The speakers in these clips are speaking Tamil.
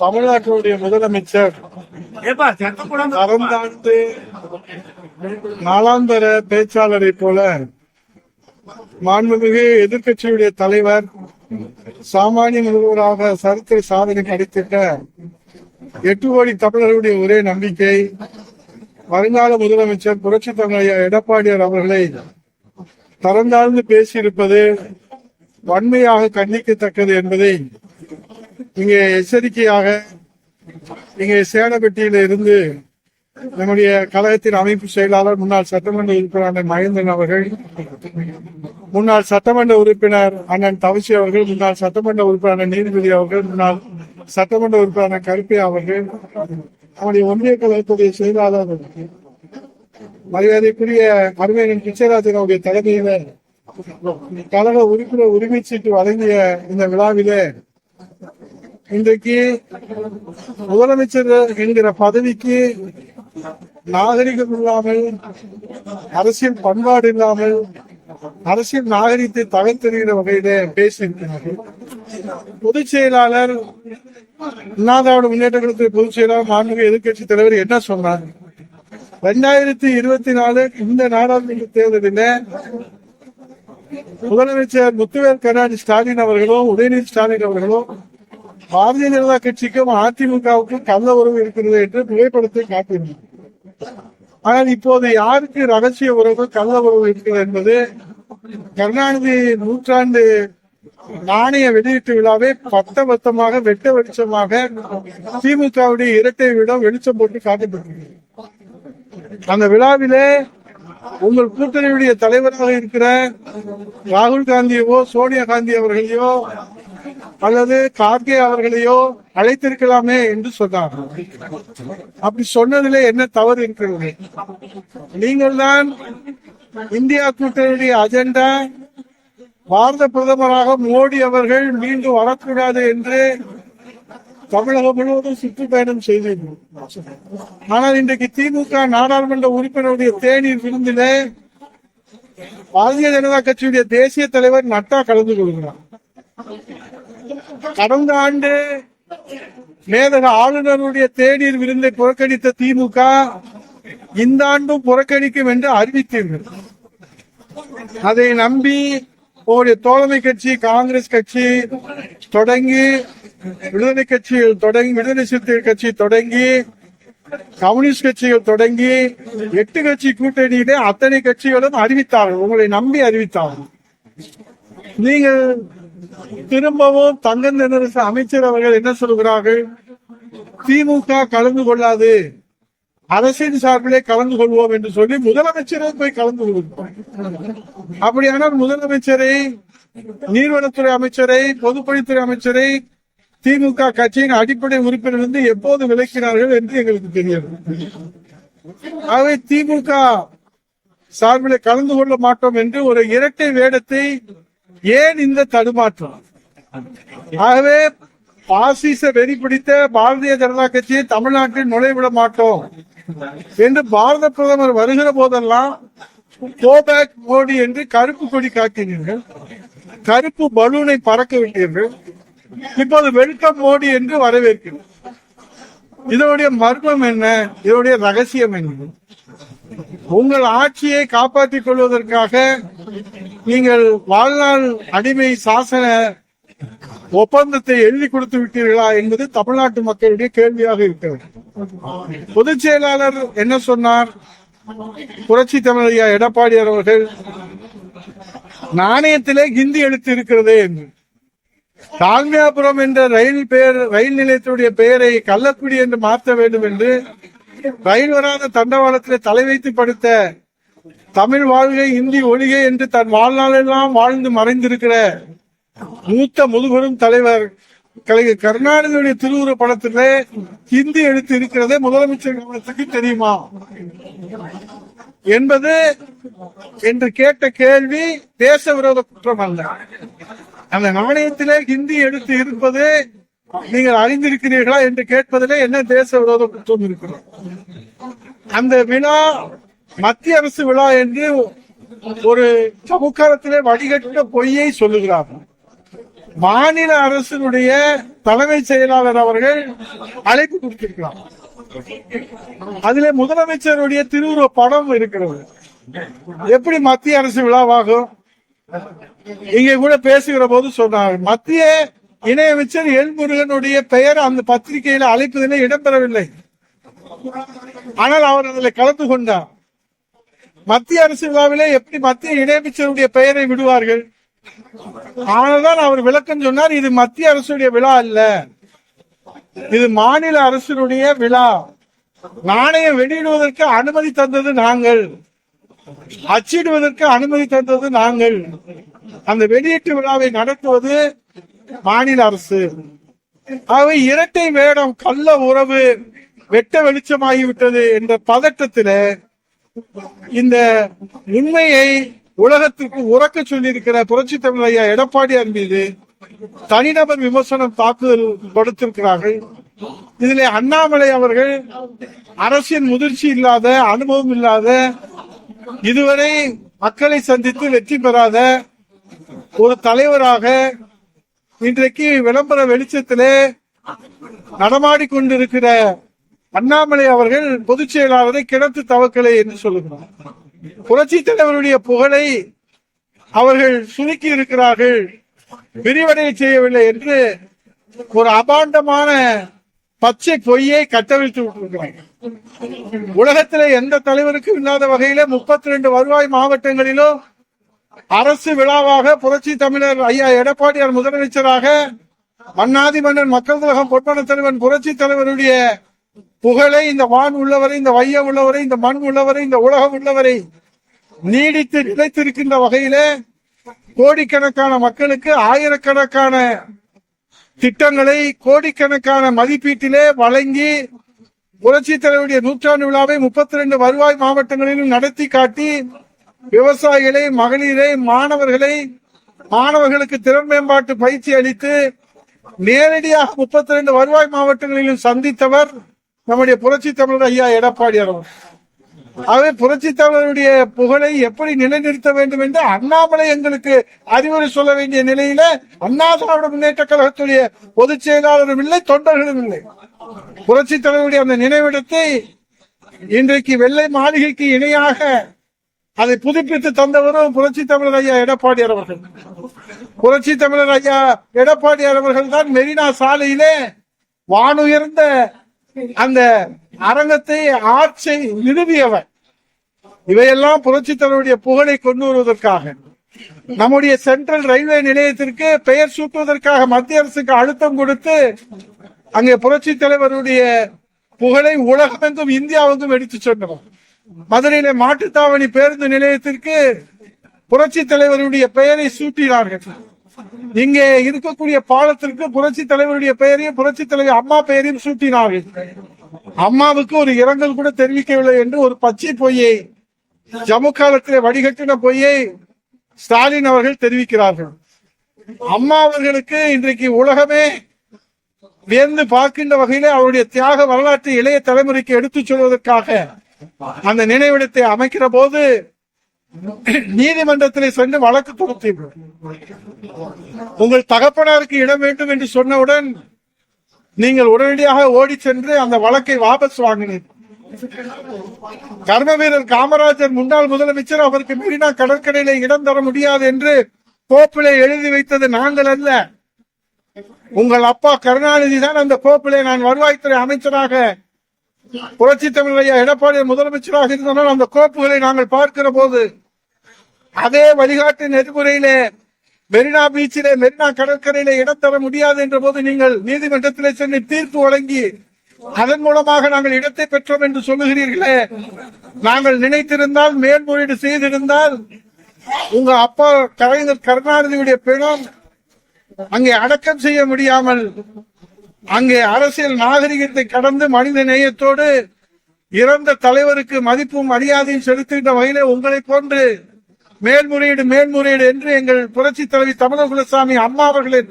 தமிழ்நாட்டினுடைய முதலமைச்சர் கடந்தாண்டு நாளாந்தர பேச்சாளரை போல மாண்புமிகு எதிர்க்கட்சியுடைய தலைவர் சாமானிய முதல்வராக சரித்திர சாதனை படைத்திட்ட எட்டு கோடி தமிழர்களுடைய ஒரே நம்பிக்கை வருங்கால முதலமைச்சர் புரட்சி தமிழர் எடப்பாடியார் அவர்களை தரந்தாழ்ந்து பேசியிருப்பது வன்மையாக கண்டிக்கத்தக்கது என்பதை இங்கே எச்சரிக்கையாக இங்கே சேலப்பட்டியில இருந்து நம்முடைய கழகத்தின் அமைப்பு செயலாளர் முன்னாள் சட்டமன்ற உறுப்பினர் அண்ணன் மகேந்திரன் அவர்கள் முன்னாள் சட்டமன்ற உறுப்பினர் அண்ணன் தவசி அவர்கள் முன்னாள் சட்டமன்ற உறுப்பினர் அண்ணன் நீதிபதி அவர்கள் முன்னாள் சட்டமன்ற உறுப்பினர் கருப்பே அவர்கள் நம்முடைய ஒன்றிய கழகத்துடைய செயலாளர் மரியாதைக்குரிய அருமையன் கிச்சராஜனுடைய தலைமையில கழக உறுப்பினர் உரிமை சீட்டு வழங்கிய இந்த விழாவிலே இன்றைக்கு முதலமைச்சர் என்கிற பதவிக்கு நாகரிகம் இல்லாமல் அரசியல் பண்பாடு இல்லாமல் அரசியல் நாகரிகத்தை தகர்த்தெறிகிற வகையில பேசியிருக்கிறார்கள். பொதுச் செயலாளர் முன்னேற்றங்களுக்கு முன்னேற்ற கழகத்துடைய பொதுச் செயலாளர் மாண்புமிகு எதிர்க்கட்சி தலைவர் என்ன சொன்னார்? ரெண்டாயிரத்தி இருபத்தி நாலு இந்த நாடாளுமன்ற தேர்தலில் முதலமைச்சர் முத்துவேல் கருணாநிதி ஸ்டாலின் அவர்களும் உதயநிதி ஸ்டாலின் அவர்களும் பாரதிய ஜனதா கட்சிக்கும் அதிமுகவுக்கும் கள்ள உறவு இருக்கிறது என்று புகைப்படத்தை காட்டியிருந்தது. ஆனால் இப்போது யாருக்கு ரகசிய உறவு கள்ள உறவு இருக்கிறது என்பது கருணாநிதி நூற்றாண்டு நாணய வெளியீட்டு விழாவை பத்த பத்தமாக வெட்ட வெளிச்சமாக திமுகவுடைய இரட்டை விடம் வெளிச்சம் போட்டு காட்டப்பட்டிருக்கிறது. அந்த விழாவிலே உங்கள் கூட்டணியுடைய தலைவராக இருக்கிற ராகுல் காந்தியவோ சோனியா காந்தி அவர்களையோ அல்லது கார்கே அவர்களையோ அழைத்திருக்கலாமே என்று சொன்னார். அப்படி சொன்னதிலே என்ன தவறு இருக்கிறது? நீங்கள் தான் இந்தியா கூட்டணியுடைய அஜெண்டா பாரத பிரதமராக மோடி அவர்கள் மீண்டும் வரக்கூடாது என்று தமிழகம் முழுவதும் சுற்றுப்பயணம் செய்தீர்கள் ஆனால் இன்றைக்கு திமுக நாடாளுமன்ற உறுப்பினருடைய தேநீர் விருந்திலே பாரதிய ஜனதா கட்சியுடைய தேசிய தலைவர் நட்டா கலந்து கொள்கிறார். கடந்த ஆண்டு மேதக ஆளுநருடைய தேநீர் விருந்தை புறக்கணித்த திமுக இந்த ஆண்டும் புறக்கணிக்கும் என்று அறிவித்தீர்கள். அதை நம்பி உங்களுடைய தோழமை கட்சி காங்கிரஸ் கட்சி தொடங்கி விடுதலை கட்சிகள் தொடங்கி விடுதலை சிறுத்தைகள் கட்சி தொடங்கி கம்யூனிஸ்ட் கட்சிகள் தொடங்கி எட்டு கட்சி கூட்டணியிலே அத்தனை கட்சிகளும் அறிவித்தார்கள். உங்களை நம்பி அறிவித்தார்கள். நீங்கள் திரும்பவும் தங்க தென்னரசு அமைச்சர் அவர்கள் என்ன சொல்கிறார்கள்? திமுக கலந்து கொள்ளாது. அரசின் சார்பிலே கலந்து கொள்வோம் என்று சொல்லி முதலமைச்சரே போய் கலந்து கொள்வோம். அப்படியானால் முதலமைச்சரை நீர்வளத்துறை அமைச்சரை பொதுப்பணித்துறை அமைச்சரை திமுக கட்சியின் அடிப்படை உறுப்பினர் இருந்து எப்போது விளக்கினார்கள் என்று எங்களுக்கு தெரியாது. ஆகவே திமுக சார்பில் கலந்து கொள்ள மாட்டோம் என்று ஒரு இரட்டை வேடத்தை ஏன் இந்த தடுமாற்றம்? ஆகவே பாசிச வெறி பிடித்த பாரதிய ஜனதா கட்சியை தமிழ்நாட்டில் நுழைவிட மாட்டோம் என்று பாரத பிரதமர் வருகிற போதெல்லாம் கோபேக் மோடி என்று கருப்பு கொடி காட்டினீர்கள். கருப்பு பலூனை பறக்க விட்டீர்கள். இப்போது வெல்கம் மோடி என்று வரவேற்கிறோம். இதனுடைய மர்மம் என்ன? இதனுடைய ரகசியம் என்ன? உங்கள் ஆட்சியை காப்பாற்றிக் கொள்வதற்காக நீங்கள் வாழ்நாள் அடிமை சாசன ஒப்பந்தத்தை எழுதி கொடுத்து விட்டீர்களா என்பது தமிழ்நாட்டு மக்களுடைய கேள்வியாக இருக்கிறது பொதுச் செயலாளர் என்ன சொன்னார்? புரட்சி தமிழையா எடப்பாடியார் அவர்கள் நாணயத்திலே ஹிந்தி எழுத்து இருக்கிறது என்று. தாழ்மையாபுரம் என்ற ரயில் பெயர் ரயில் நிலையத்துடைய பெயரை கள்ளக்குடி என்று மாற்ற வேண்டும் என்று ரயில் வராத தண்டவாளத்திலே தலை வைத்து படுத்த தமிழ் வாழ்கை இந்தி ஒழிகை என்று தன் வாழ்நாளெல்லாம் வாழ்ந்து மறைந்திருக்கிற மூத்த முதுபெரும் தலைவர் கலைஞர் கருணாநிதியுடைய திருவுரு படத்துல ஹிந்தி எழுத்து இருக்கிறதே முதலமைச்சர் கவனத்துக்கு தெரியுமா? என்பது என்று கேட்ட கேள்வி தேச விரோத குற்றம் அல்ல. அந்த நாணயத்திலே ஹிந்தி எழுத்து இருப்பது நீங்கள் அறிந்திருக்கிறீர்களா என்று கேட்பதிலே என்ன தேச விரோத குற்றம் இருக்கிறோம் அந்த விழா மத்திய அரசு விழா என்று ஒரு சமுக்காரத்திலே வடிகட்ட பொய்யை சொல்லுகிறார்கள் மாநில அரசினுடைய தலைமைச் செயலாளர் அவர்கள் அழைப்பு கொடுத்திருக்கிறார். அதிலே முதலமைச்சருடைய திருவுருவ படம் இருக்கிறது. எப்படி மத்திய அரசு விழாவாகும்? இங்க கூட பேசுகிற போது சொன்னார் மத்திய இணையமைச்சர் எல் முருகனுடைய பெயர் அந்த பத்திரிகையில அழைப்பதில் இடம்பெறவில்லை. ஆனால் அவர் அதில் கலந்து கொண்டார். மத்திய அரசு விழாவிலே எப்படி மத்திய இணையமைச்சருடைய பெயரை விடுவார்கள்? ஆனால்தான் அவர் விளக்கம் சொன்னார் இது மத்திய அரசுடைய விழா அல்ல. இது மாநில அரசினுடைய விழா. நாணயம் வெளியிடுவதற்கு அனுமதி தந்தது நாங்கள். அச்சிடுவதற்கு அனுமதி தந்தது நாங்கள். அந்த வெளியீட்டு விழாவை நடத்துவது மாநில அரசு. அவை இரட்டை வேடம் கள்ள உறவு வெட்ட வெளிச்சமாகிவிட்டது என்ற பதட்டத்தில இந்த உண்மையை உலகத்திற்கு உறக்க சொல்லியிருக்கிற புரட்சி தமிழ் ஐயா எடப்பாடியார் மீது தனிநபர் விமர்சனம் தாக்குதல் படுத்திருக்கிறார்கள். இதிலே அண்ணாமலை அவர்கள் அரசின் முதிர்ச்சி இல்லாத அனுபவம் இல்லாத இதுவரை மக்களை சந்தித்து வெற்றி பெறாத ஒரு தலைவராக இன்றைக்கு விளம்பர வெளிச்சத்திலே நடமாடி கொண்டிருக்கிற அண்ணாமலை அவர்கள் பொதுச் செயலாளரை கிணத்து தவக்கலை என்று சொல்லுகிறார். புரட்சி தலைவருடைய புகழை அவர்கள் சுருக்கி இருக்கிறார்கள். விரிவடைய செய்யவில்லை என்று ஒரு அபாண்டமான பச்சை பொய்யை கட்டவிழ்த்து விட்டிருக்கிறார்கள். உலகத்திலே எந்த தலைவருக்கும் இல்லாத வகையில முப்பத்தி ரெண்டு வருவாய் மாவட்டங்களிலும் அரசு விழாவாக புரட்சி தமிழர் ஐயா எடப்பாடியார் முதலமைச்சராக மன்னாதி மன்னன் மக்கள் திலகம் பொன்மன தலைவன் புரட்சி தலைவருடைய புகழை இந்த வான் உள்ளவரை இந்த வையம் உள்ளவரை இந்த மண் உள்ளவரை இந்த உலகம் உள்ளவரை நீடித்து நிலைத்திருக்கின்ற வகையிலே கோடிக்கணக்கான மக்களுக்கு ஆயிரக்கணக்கான திட்டங்களை கோடிக்கணக்கான மதிப்பீட்டிலே வழங்கி புரட்சி தலைவருடைய நூற்றாண்டு விழாவை முப்பத்தி ரெண்டு வருவாய் மாவட்டங்களிலும் நடத்தி காட்டி விவசாயிகளை மகளிரை மாணவர்களை மாணவர்களுக்கு திறன் மேம்பாட்டு பயிற்சி அளித்து நேரடியாக முப்பத்தி ரெண்டு வருவாய் மாவட்டங்களிலும் சந்தித்தவர் நம்முடைய புரட்சி தமிழர் ஐயா எடப்பாடி அவர் ஆகவே புரட்சி தமிழருடைய புகழை எப்படி நிலைநிறுத்த வேண்டும் என்று அண்ணாமலை எங்களுக்கு அறிவுரை சொல்ல வேண்டிய நிலையில அண்ணா திராவிட முன்னேற்ற கழகத்துடைய பொதுச் செயலாளரும் இல்லை தொண்டர்களும் இல்லை. புரட்சி தலைவருடைய அந்த நினைவிடத்தை இன்றைக்கு வெள்ளை மாளிகைக்கு இணையாக அதை புதுப்பித்து தந்தவரும் புரட்சி தமிழர் ஐயா எடப்பாடியார் அவர்கள். புரட்சி தமிழர் ஐயா எடப்பாடியார் அவர்கள் தான் மெரினா சாலையிலே வானுயர்ந்த அந்த அரங்கத்தை ஆட்சி நிறுவியவர். இவையெல்லாம் புரட்சி தலைவருடைய புகழை கொண்டு வருவதற்காக நம்முடைய சென்ட்ரல் ரயில்வே நிலையத்திற்கு பெயர் சூட்டுவதற்காக மத்திய அரசுக்கு அழுத்தம் கொடுத்து அங்கே புரட்சி தலைவருடைய புகழை உலகமெங்கும் இந்தியாவுக்கும் எடுத்து சென்றவர். மதுரையில மாட்டுத்தாவணி பேருந்து நிலையத்திற்கு புரட்சி தலைவருடைய பெயரை சூட்டினார்கள். இங்கே இருக்கக்கூடிய பாலத்திற்கு புரட்சி தலைவருடைய பெயரையும் புரட்சி தலைவர் அம்மா பெயரையும் சூட்டினார்கள். அம்மாவுக்கு ஒரு இரங்கல் கூட தெரிவிக்கவில்லை என்று ஒரு பச்சை பொய்யை ஜம்மு காலத்திலே வடிகட்டின பொய்யை ஸ்டாலின் அவர்கள் தெரிவிக்கிறார்கள். அம்மா அவர்களுக்கு இன்றைக்கு உலகமே வியந்து பார்க்கின்ற வகையிலே அவருடைய தியாக வரலாற்றை இளைய தலைமுறைக்கு எடுத்துச் சொல்வதற்காக அந்த நினைவிடத்தை அமைக்கிற போது நீதிமன்றத்திலே சென்று வழக்கு தொடுத்தீர்கள் உங்கள் தகப்பனாருக்கு இடம் வேண்டும் என்று சொன்னவுடன் நீங்கள் உடனடியாக ஓடி சென்று அந்த வழக்கை வாபஸ் வாங்கினீர்கள் கர்ம வீரர் காமராஜர் முன்னாள் முதலமைச்சர் அவருக்கு மெரினா கடற்கரையில இடம் தர முடியாது என்று கோப்பிலை எழுதி வைத்தது நாங்கள் அல்ல. உங்கள் அப்பா கருணாநிதி தான் அந்த கோப்பிலை நான் வருவாய்த்துறை அமைச்சராக புரட்சி தமிழ் ஐயா எடப்பாடி முதலமைச்சராக இருந்தனால் அந்த கோப்புகளை நாங்கள் பார்க்கிற போது அதே வழிகாட்டு நெறிமுறையிலே மெரினா பீச்சிலே மெரினா கடற்கரையிலே இடம் தர முடியாது என்ற போது நீங்கள் நீதிமன்றத்திலே சென்று தீர்ப்பு வழங்கி அதன் மூலமாக நாங்கள் இடத்தை பெற்றோம் என்று சொல்லுகிறீர்களே நாங்கள் நினைத்திருந்தால் மேல்முறையீடு செய்திருந்தால் உங்க அப்பா கலைஞர் கருணாநிதியுடைய பெணம் அங்கே அடக்கம் செய்ய முடியாமல் அங்கே அரசியல் நாகரிகத்தை கடந்து மனித நேயத்தோடு இறந்த தலைவருக்கு மதிப்பும் மரியாதையும் செலுத்துகின்ற வகையிலே உங்களை போன்று மேல்முறையீடு மேல்முறையீடு என்று எங்கள் புரட்சி தலைவி தமிழக குலசாமி அம்மா அவர்களின்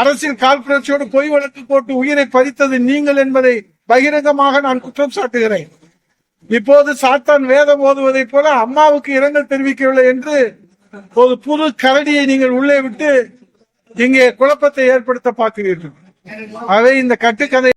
அரசியல் காழ்ப்புணர்ச்சியோடு பொய் வழக்கு போட்டு உயிரை பறித்தது நீங்கள் என்பதை பகிரங்கமாக நான் குற்றம் சாட்டுகிறேன். இப்போது சாத்தான் வேதம் ஓதுவதைப் போல அம்மாவுக்கு இரங்கல் தெரிவிக்கவில்லை என்று ஒரு புது கரடியை நீங்கள் உள்ளே விட்டு இங்கே குழப்பத்தை ஏற்படுத்த பார்க்கிறீர்கள். ஆகவே இந்த கட்டுக்கதை